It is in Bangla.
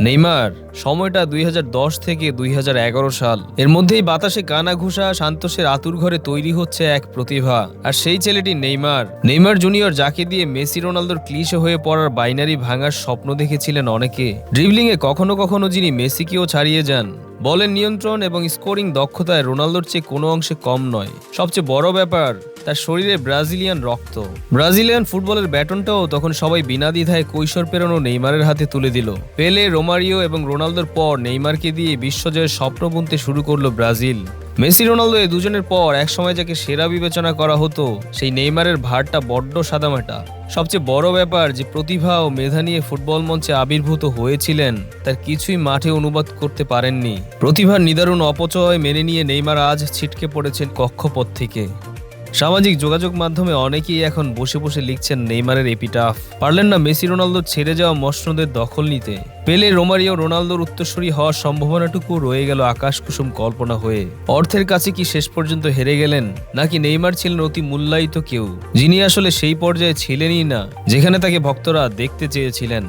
নেইমার, সময়টা দুই হাজার দশ থেকে দুই হাজার এগারো সাল। এর মধ্যেই বাতাসে কানা ঘুষা সান্তোষের আতুর ঘরে তৈরি হচ্ছে এক প্রতিভা। আর সেই ছেলেটি নেইমার। নেইমার জুনিয়র, যাকে দিয়ে মেসি রোনালদোর ক্লিশে হয়ে পড়ার বাইনারি ভাঙার স্বপ্ন দেখেছিলেন অনেকে। ড্রিবলিংয়ে কখনো কখনো যিনি মেসিকেও ছাড়িয়ে যান। বলের নিয়ন্ত্রণ এবং স্কোরিং দক্ষতায় রোনালদোর চেয়ে কোনো অংশে কম নয়। সবচেয়ে বড় ব্যাপার, তার শরীরে ব্রাজিলিয়ান রক্ত। ব্রাজিলিয়ান ফুটবলের ব্যাটনটাও তখন সবাই বিনা দ্বিধায় কৈশোর পেরোনো নেইমারের হাতে তুলে দিল। পেলে, রোমারিও এবং রোনালদোর পর নেইমারকে দিয়ে বিশ্বজয়ের স্বপ্ন বুনতে শুরু করল ব্রাজিল। মেসি রোনালদো এই দুজনের পর একসময় যাকে সেরা বিবেচনা করা হতো, সেই নেইমারের ভারটা বড্ড সাদামাটা। সবচেয়ে বড় ব্যাপার যে প্রতিভা ও মেধা নিয়ে ফুটবল মঞ্চে আবির্ভূত হয়েছিলেন, তার কিছুই মাঠে অনুবাদ করতে পারেননি। প্রতিভার নিদারুণ অপচয় মেনে নিয়ে নেইমার আজ ছিটকে পড়েছেন কক্ষপথ থেকে। সামাজিক যোগাযোগ মাধ্যমে অনেকেই এখন বসে বসে লিখছেন নেইমারের এপিটাফ পারলেন না মেসি, রোনালদো ছেড়ে যাওয়া মসনদের দখল নিতে। পেলে, রোমারিও, রোনালদোর উত্তরসূরি হওয়ার সম্ভাবনাটুকু রয়ে গেল আকাশ কুসুম কল্পনা হয়ে। অর্থের কাছে কি শেষ পর্যন্ত হেরে গেলেন? নাকি নেইমার ছিলেন অতি মূল্যায়িত কেউ? যিনি আসলে সেই পর্যায়ে ছিলেনই না, যেখানে তাকে ভক্তরা দেখতে চেয়েছিলেন।